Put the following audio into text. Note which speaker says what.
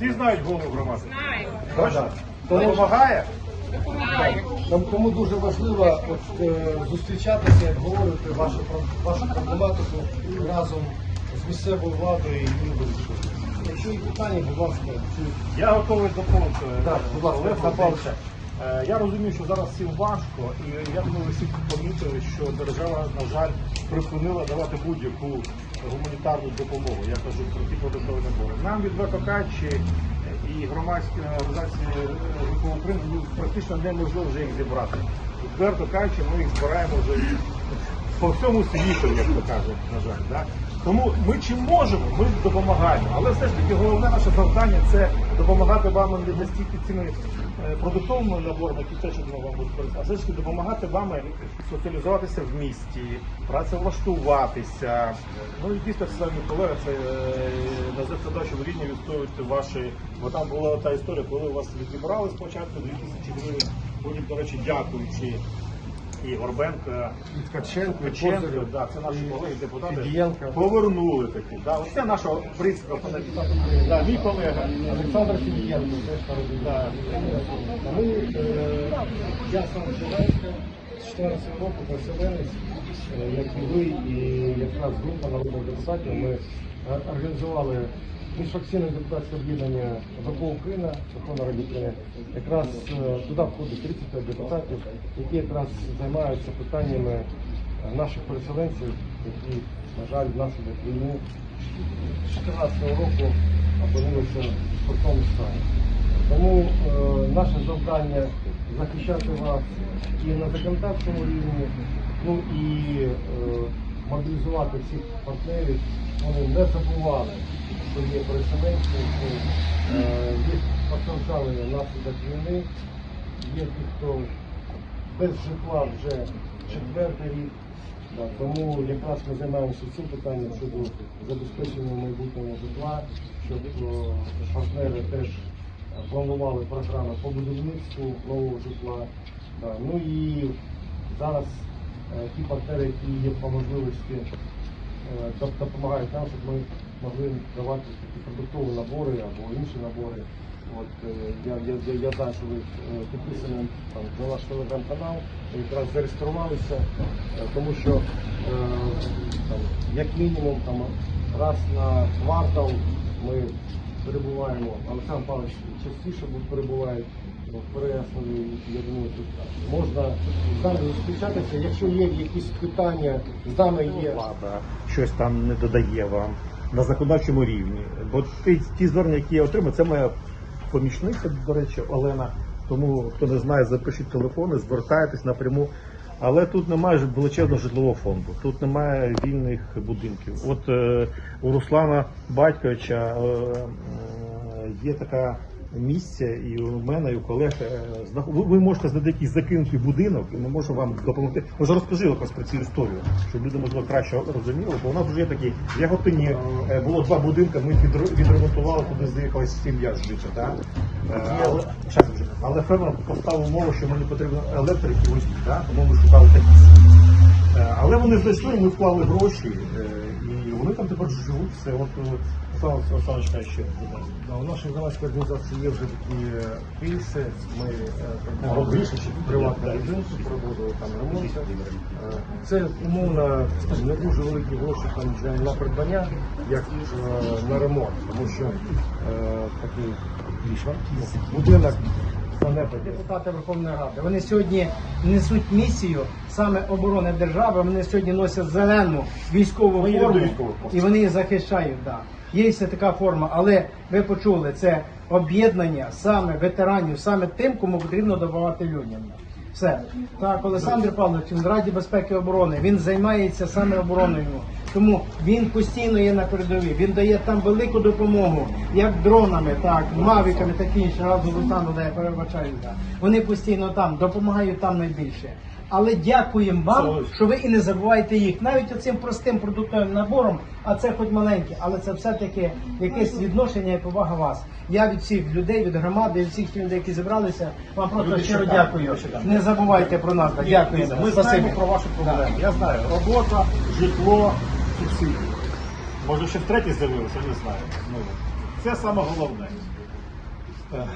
Speaker 1: Всі знають голову громади?
Speaker 2: Знаю.
Speaker 1: Точно? Допомагає?
Speaker 2: Допомагає.
Speaker 3: Нам тому дуже важливо от, е, зустрічатися, як говорити вашу, вашу проблематику разом з місцевою владою і її вирішувати. Якщо є питання, будь ласка, чи
Speaker 1: Я готовий доповнити.
Speaker 3: Так, будь ласка,
Speaker 1: Олег
Speaker 3: Павлович.
Speaker 1: Е, Я розумію, що зараз всім важко, і я думаю, ви всі помітили, що держава, на жаль, припинила давати будь-яку гуманітарну допомогу. Я кажу про ті продуктові набори. Нам від ВКК і громадські організації України ну, практично неможливо вже їх зібрати. Відверто кажучи, ми їх збираємо вже по всьому світу, як то кажуть, на жаль. Да? Тому ми чим можемо, ми допомагаємо. Але все ж таки головне наше завдання це допомагати вам не настільки цими е, продуктовими наборами, які теж я думаю, вам будуть користуватися, а все ж таки допомагати вам соціалізуватися в місті, працевлаштуватися. Ну і дійсно самі колеги, це е, на законодавчому рівні відстоювати ваші. Бо там була та історія, коли вас відібрали спочатку 2000 гривень, потім, до речі, дякуючи і Горбенка,
Speaker 3: і Ткаченко, і Козирів,
Speaker 1: да, це наші колеги, депутати,
Speaker 3: Федієнка.
Speaker 1: повернули таки. Да, оце наша принципа. Да, мій колега.
Speaker 3: Олександр Філієнко, теж народний
Speaker 1: Да.
Speaker 3: Ми, е, я сам Желенська, з 14 року переселенець, е, як і ви, і якраз група народних депутатів, ми організували міжфракційне депутатське об'єднання ВКО Україна, Верховна Раді України. Якраз е, туди входить 35 депутатів, які якраз займаються питаннями е, наших переселенців, які, на жаль, внаслідок війни з 2014 року опинилися в скрутному стані. Тому е, наше завдання захищати вас і на законодавчому рівні, ну і е, мобілізувати всіх партнерів, вони не забували, що є переселенці, що е, є постраждали внаслідок війни, є ті, хто без житла вже четвертий рік. Тому якраз ми займаємося цим питанням щодо забезпечення майбутнього житла, щоб е, партнери теж планували програми по будівництву нового житла. Ну і зараз ті партнери, які є по можливості, е, допомагають нам, щоб ми могли давати такі продуктові набори або інші набори. От е, я, я, я, я знаю, що ви е, підписані там, на наш телеграм-канал, якраз зареєструвалися, е, тому що е, там, як мінімум там, раз на квартал ми перебуваємо, Олександр Павлович частіше перебуває в Переяславі, я думаю, тут можна з нами зустрічатися. Якщо є якісь питання, з нами є
Speaker 1: влада щось там не додає вам на законодавчому рівні. Бо ті, ті звернення, які я отримав, це моя помічниця, до речі, Олена. Тому хто не знає, запишіть телефони, звертайтесь напряму. Але тут немає величезного житлового фонду, тут немає вільних будинків. От е, у Руслана Батьковича е, е, є така місце, і у мене, і у колег е, ви, ви можете знайти якийсь закинутий будинок, і ми можемо вам допомогти. Може розкажи якось про цю історію, щоб люди можливо краще розуміли. Бо у нас вже є такі в Яготині е, було два будинки. Ми відремонтували, туди з'їхала сім'я жити. Да? Е, але, але фермер поставив умову, що мені потрібно електрики да? тому ми шукали такі. Але вони знайшли, ми вклали гроші, і вони там тепер живуть. Все, от Олександр Олександрович ще.
Speaker 3: Да, у нашій громадській організації є вже такі е, кейси. Ми
Speaker 1: так.
Speaker 3: будинку проводили там ремонт. Е, Це умовно не дуже великі гроші там для на придбання, як е, на ремонт, тому що е, такий будинок
Speaker 4: депутати Верховної Ради. Вони сьогодні несуть місію саме оборони держави. Вони сьогодні носять зелену військову форму і вони її захищають. Да. Є така форма, але ви почули це об'єднання саме ветеранів, саме тим, кому потрібно допомагати людям. Все так, Олександр Павлович, він в Раді безпеки і оборони. Він займається саме обороною. Тому він постійно є на передовій. Він дає там велику допомогу, як дронами, так мавіками, так інше. Разом з Олександром, я перебачаю. Вони постійно там допомагають там найбільше. Але дякуємо вам, що ви і не забуваєте їх. Навіть оцим простим продуктовим набором, а це хоч маленьке, але це все-таки якесь відношення і повага вас. Я від всіх людей, від громади, від всіх людей, які зібралися, вам просто
Speaker 1: Люди
Speaker 4: щиро дякую. Не забувайте про нас. так, Дякуємо.
Speaker 1: Ми
Speaker 4: Спасибі.
Speaker 1: знаємо про ваші проблеми. Я знаю. Робота, житло, субсидії. Може ще в третій з'явилося, не знаю. Ну, Це саме головне. Е,